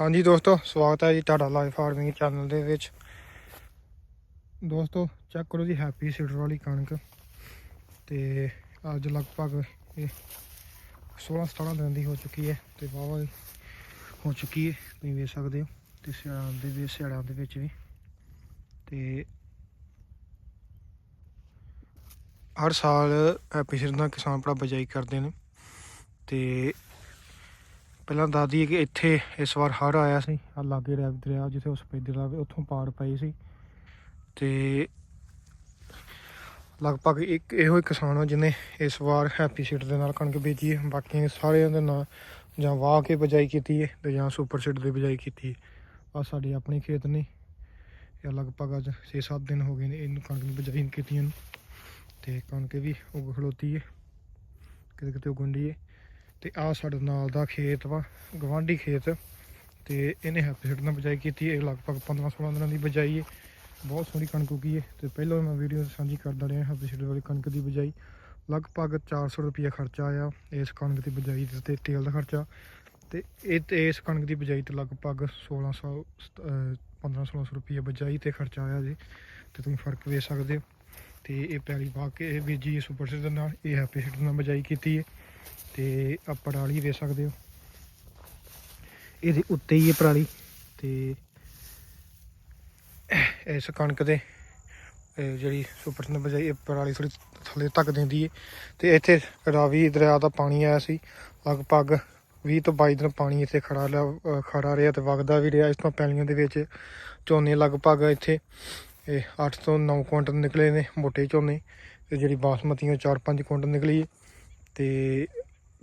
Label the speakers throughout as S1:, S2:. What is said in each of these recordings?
S1: ਹਾਂਜੀ ਦੋਸਤੋ, ਸਵਾਗਤ ਹੈ ਜੀ ਤੁਹਾਡਾ ਲਾਈਫ ਫਾਰਮਿੰਗ ਚੈਨਲ ਦੇ ਵਿੱਚ। ਦੋਸਤੋ ਚੈੱਕ ਕਰੋ ਜੀ ਹੈਪੀ ਸੀਡਰ ਵਾਲੀ ਕਣਕ। ਤੇ ਅੱਜ ਲਗਭਗ ਇਹ 16 17 ਦਿਨ ਦੀ ਹੋ ਚੁੱਕੀ ਹੈ ਤੇ ਵਾਵਾ ਹੋ ਚੁੱਕੀ ਹੈ, ਤੁਸੀਂ ਵੇਖ ਸਕਦੇ ਹੋ, ਤੇ ਸਿਆਲਾਂ ਦੇ ਵੀ, ਸਿਆਲਾਂ ਦੇ ਵਿੱਚ ਵੀ। ਤੇ ਹਰ ਸਾਲ ਹੈਪੀ ਸੀਡਰ ਦਾ ਕਿਸਾਨ ਭਰਾ ਬਜਾਈ ਕਰਦੇ ਨੇ। ਤੇ ਪਹਿਲਾਂ ਦੱਸਦੀ ਹੈ ਕਿ ਇੱਥੇ, ਇਸ ਵਾਰ ਹੜ੍ਹ ਆਇਆ ਸੀ, ਆ ਲਾਗੇ ਰੈਵ ਦਰਿਆ ਜਿੱਥੇ ਉਸ ਪੈਦੇ ਲਾਗੇ ਉੱਥੋਂ ਪਾੜ ਪਈ ਸੀ। ਤੇ ਲਗਭਗ ਇੱਕ ਇਹੋ ਹੀ ਕਿਸਾਨ ਆ ਜਿਹਨੇ ਇਸ ਵਾਰ ਹੈਪੀ ਸੀਡ ਦੇ ਨਾਲ ਕਣਕ ਬੀਜੀ ਹੈ। ਬਾਕੀ ਸਾਰਿਆਂ ਦੇ ਨਾਲ ਜਾਂ ਵਾਹ ਕੇ ਬਜਾਈ ਕੀਤੀ ਹੈ ਤੇ ਜਾਂ ਸੁਪਰ ਸੀਡ ਦੀ ਬਜਾਈ ਕੀਤੀ ਹੈ। ਆ ਸਾਡੇ ਆਪਣੇ ਖੇਤ ਨੇ। ਇਹ ਲਗਭਗ ਅੱਜ 6-7 ਦਿਨ ਹੋ ਗਏ ਨੇ ਇਹਨੂੰ ਕਣਕ ਦੀ ਬਜਾਈ ਕੀਤੀਆਂ ਨੂੰ। ਤੇ ਕਣਕ ਵੀ ਉਗ ਖਲੋਤੀ ਹੈ। ਕਿਤੇ ਕਿਤੇ ਉਗੰਡੀ ਹੈ। ਤੇ ਆ ਸਾਡੇ ਨਾਲ ਦਾ ਖੇਤ ਵਾ ਗਵਾਂਢੀ ਖੇਤ। ਤੇ ਇਹਨੇ ਹੈਪੀ ਨਾਲ ਬਜਾਈ ਕੀਤੀ ਇਹ ਲਗਭਗ 15 16 ਦਿਨਾਂ ਦੀ ਬਜਾਈ ਹੈ। ਬਹੁਤ ਸੋਹਣੀ ਕਣਕ ਉਗੀ ਹੈ ਤੇ ਪਹਿਲਾਂ ਮੈਂ ਵੀਡੀਓ ਸਾਂਝੀ ਕਰਦਾ ਰਿਹਾ ਹੈਪੀ ਸੀਡ ਵਾਲੀ ਕਣਕ ਦੀ ਬਜਾਈ ਲਗਭਗ 400 ਰੁਪਏ ਖਰਚਾ ਆਇਆ ਇਸ ਕਣਕ ਦੀ ਬਜਾਈ ਤੇ- ਤੇਲ ਦਾ ਖਰਚਾ। ਤੇ ਇਹ ਤੇ ਇਸ ਕਣਕ ਦੀ ਬਜਾਈ ਤੇ ਲਗਭਗ 1600 15 1600 ਰੁਪਏ ਬਜਾਈ ਤੇ ਖਰਚਾ ਆਇਆ ਜੀ, ਤੇ ਤੁਸੀਂ ਫ਼ਰਕ ਵੇਖ ਸਕਦੇ ਹੋ। ਤੇ ਇਹ ਪੈਲੀ ਪਾ ਕੇ ਇਹ ਬੀਜੀ ਸੁਪਰ ਸੀਡ ਨਾਲ, ਇਹ ਹੈਪੀ ਸੀਡ ਨਾਲ ਬਜਾਈ ਕੀਤੀ ਹੈ। ਤੇ ਆ ਪਰਾਲੀ ਵੇਖ ਸਕਦੇ ਹੋ। ਇਹਦੇ ਉੱਤੇ ਹੀ ਹੈ ਪਰਾਲੀ ਤੇ ਇਸ ਕਣਕ ਦੇ ਜਿਹੜੀ ਸੁਪਰ ਨੇ ਬਜਾਈ, ਇਹ ਪਰਾਲੀ ਥੋੜੀ ਥੱਲੇ ਤੱਕ ਦਿੰਦੀ ਹੈ ਤੇ ਇੱਥੇ ਰਾਵੀ ਦਰਿਆ ਦਾ ਪਾਣੀ ਆਇਆ ਸੀ। ਲਗਭਗ 20 ਤੋਂ 22 ਦਿਨ ਪਾਣੀ ਇੱਥੇ ਖੜਾ ਲਿਆ ਖੜਾ ਰਿਹਾ ਤੇ ਵਗਦਾ ਵੀ ਰਿਹਾ। ਇਸ ਤੋਂ ਪੈਲੀਆਂ ਦੇ ਵਿੱਚ ਝੋਨੇ ਲਗਭਗ ਇੱਥੇ, ਇਹ 8 ਤੋਂ 9 ਕੁਇੰਟਲ ਨਿਕਲੇ ਨੇ ਮੋਟੇ ਝੋਨੇ ਤੇ ਜਿਹੜੀ ਬਾਸਮਤੀ ਬਾਸਮਤੀਆਂ 4-5 ਕੁਇੰਟਲ ਨਿਕਲੀ ਹੈ ਤੇ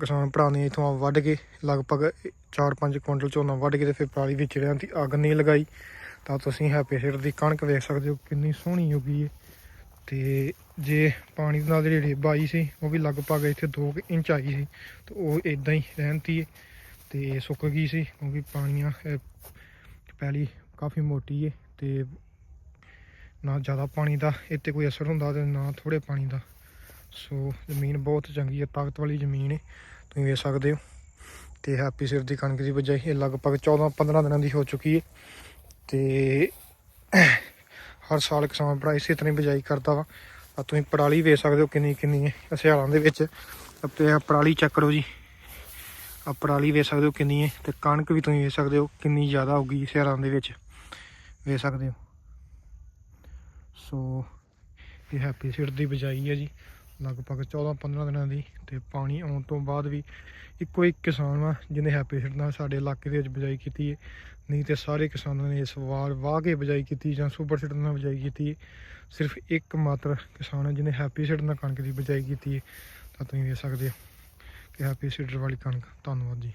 S1: ਕਿਸਾਨ ਭਰਾ ਨੇ ਇਥੋਂ ਵੱਢ ਕੇ ਲਗਭਗ 4-5 ਕੁਇੰਟਲ ਝੋਨਾ ਵੱਢ ਕੇ ਤੇ ਫਿਰ ਪਰਾਲੀ ਵਿੱਚ ਰਿਆਂ ਦੀ ਅੱਗ ਨਹੀਂ ਲਗਾਈ। ਤਾਂ ਤੁਸੀਂ ਹੈਪੀ ਸੀਡ ਦੀ ਕਣਕ ਵੇਖ ਸਕਦੇ ਹੋ ਕਿੰਨੀ ਸੋਹਣੀ ਉਗੀ ਹੈ ਤੇ ਜੇ ਪਾਣੀ ਦੇ ਨਾਲ ਜਿਹੜੀ ਰੇਬ ਆਈ ਸੀ ਉਹ ਵੀ ਲਗਭਗ ਇੱਥੇ 2 ਇੰਚ ਆਈ ਸੀ ਤੇ ਉਹ ਇਦਾਂ ਹੀ ਰਹਿੰਦੀ ਹੈ ਤੇ ਸੁੱਕ ਗਈ ਸੀ ਕਿਉਂਕਿ ਪਾਣੀਆਂ ਅਹ, ਪੈਲੀ ਕਾਫੀ ਮੋਟੀ ਹੈ ਤੇ ਨਾ ਜ਼ਿਆਦਾ ਪਾਣੀ ਦਾ ਇੱਥੇ ਕੋਈ ਅਸਰ ਹੁੰਦਾ ਤੇ ਨਾ ਥੋੜੇ ਪਾਣੀ ਦਾ। ਸੋ ਜ਼ਮੀਨ ਬਹੁਤ ਚੰਗੀ ਹੈ ਤਾਕਤ ਵਾਲੀ ਜ਼ਮੀਨ ਹੈ, ਤੁਸੀਂ ਵੇਖ ਸਕਦੇ ਹੋ। ਤੇ ਹੈਪੀ ਸਿਰ ਦੀ ਕਣਕ ਦੀ ਬਜਾਈ ਇਹ ਲਗਭਗ 14 15 ਦਿਨਾਂ ਦੀ ਹੋ ਚੁੱਕੀ ਹੈ। ਤੇ ਹਰ ਸਾਲ ਕਿਸਾਨ ਭਰਾ ਇਸੇ ਤਰ੍ਹਾਂ ਹੀ ਬਜਾਈ ਕਰਦਾ ਵਾ। ਆ ਤੁਸੀਂ ਪਰਾਲੀ ਵੇਖ ਸਕਦੇ ਹੋ ਕਿੰਨੀ ਕਿੰਨੀ ਹੈ ਸਿਆਲਾਂ ਦੇ ਵਿੱਚ। ਤੇ ਆ ਪਰਾਲੀ ਚੈੱਕ ਕਰੋ ਜੀ। ਆ ਪਰਾਲੀ ਵੇਖ ਸਕਦੇ ਹੋ ਕਿੰਨੀ ਹੈ ਤੇ ਕਣਕ ਵੀ ਤੁਸੀਂ ਵੇਖ ਸਕਦੇ ਹੋ ਕਿੰਨੀ ਜ਼ਿਆਦਾ ਹੋ ਗਈ ਸਿਆਲਾਂ ਦੇ ਵਿੱਚ। ਵੇਖ ਸਕਦੇ ਹੋ। ਸੋ ਇਹ ਹੈਪੀ ਸੀਡ ਦੀ ਬਜਾਈ ਹੈ ਜੀ। ਲਗਭਗ 14-15 ਦਿਨਾਂ ਦੀ ਤੇ ਪਾਣੀ ਆਉਣ ਤੋਂ ਬਾਅਦ ਵੀ ਇੱਕੋ ਇੱਕ ਕਿਸਾਨ ਵਾ ਜਿਹਨੇ ਹੈਪੀ ਸੀਡ ਨਾਲ ਸਾਡੇ ਇਲਾਕੇ ਦੇ ਵਿੱਚ ਬਜਾਈ ਕੀਤੀ ਹੈ ਨਹੀਂ ਤੇ ਸਾਰੇ ਕਿਸਾਨਾਂ ਨੇ ਇਸ ਵਾਰ ਵਾਹ ਕੇ ਬਜਾਈ ਕੀਤੀ ਜਾਂ ਸੁਪਰ ਸੀਡ ਨਾਲ ਬਜਾਈ ਕੀਤੀ ਹੈ ਸਿਰਫ ਇੱਕ ਮਾਤਰ ਕਿਸਾਨ ਹੈ ਜਿਹਨੇ ਹੈਪੀ ਸੀਡ ਨਾਲ ਕਣਕ ਦੀ ਬਜਾਈ ਕੀਤੀ ਹੈ ਤਾਂ ਤੁਸੀਂ ਵੇਖ ਸਕਦੇ ਹੋ ਕਿ ਹੈਪੀ ਸੀਡਰ ਵਾਲੀ ਕਣਕ। ਧੰਨਵਾਦ ਜੀ।